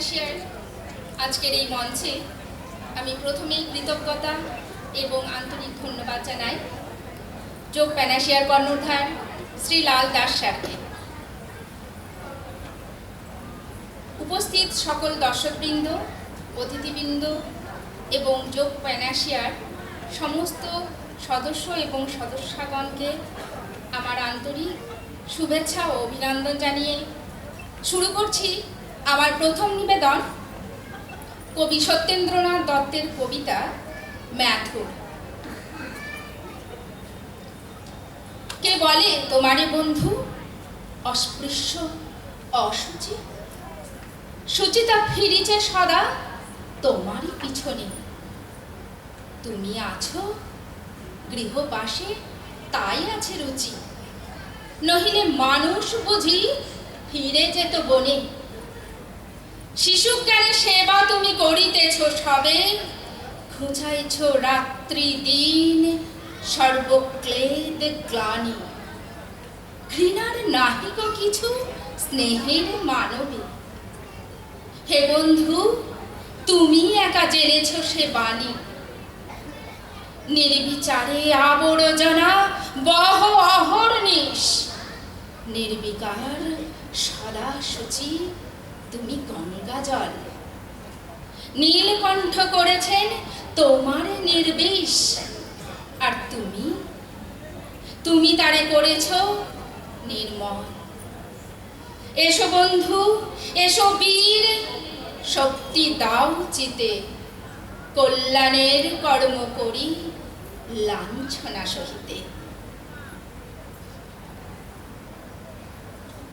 প্যানাশিয়ার আজকের এই মঞ্চে আমি প্রথমেই কৃতজ্ঞতা এবং আন্তরিক ধন্যবাদ জানাই যোগ প্যানাশিয়ার কর্ণধার শ্রী লাল দাস স্যারকে। উপস্থিত সকল দর্শকবৃন্দ, অতিথিবৃন্দ এবং যোগ প্যানাশিয়ার সমস্ত সদস্য এবং সদস্যগণকে আমার আন্তরিক শুভেচ্ছা ও অভিনন্দন জানিয়ে শুরু করছি আমার প্রথম নিবেদন কবি সত্যেন্দ্রনাথ দত্তের কবিতা ম্যাথুর। কে বলে তোমারে বন্ধু অস্পৃশ্য অসুচি সুচিতা ফিরিছে সদা, তোমারই পিছনে। তুমি আছো গৃহবাসে তাই আছে রুচি। নহিলে মানুষ বুঝি ফিরে যেত বনে। শিশু সেবা তুমি করিতেছ সবে। খুঁজাইছ রাত্রি দিন সর্বক্লেদ গ্লানি। ঘৃণার নাহিক কিছু, স্নেহের মানবে। হে বন্ধু, তুমি একা জেনেছ সে বাণী। নির্বিচারে আবর্জনা, বহ অহর্নিশ। নির্বিকার সদা সূচি তুমি গঙ্গা জল। নীলকণ্ঠ করেছেন তোমার নির্বিষ। আর তুমি? তুমি তারে করেছ নির্মল। এসো বন্ধু, এসো বীর, শক্তি দাও চিতে। কল্যাণের কর্ম করি লাঞ্ছনা সহিতে।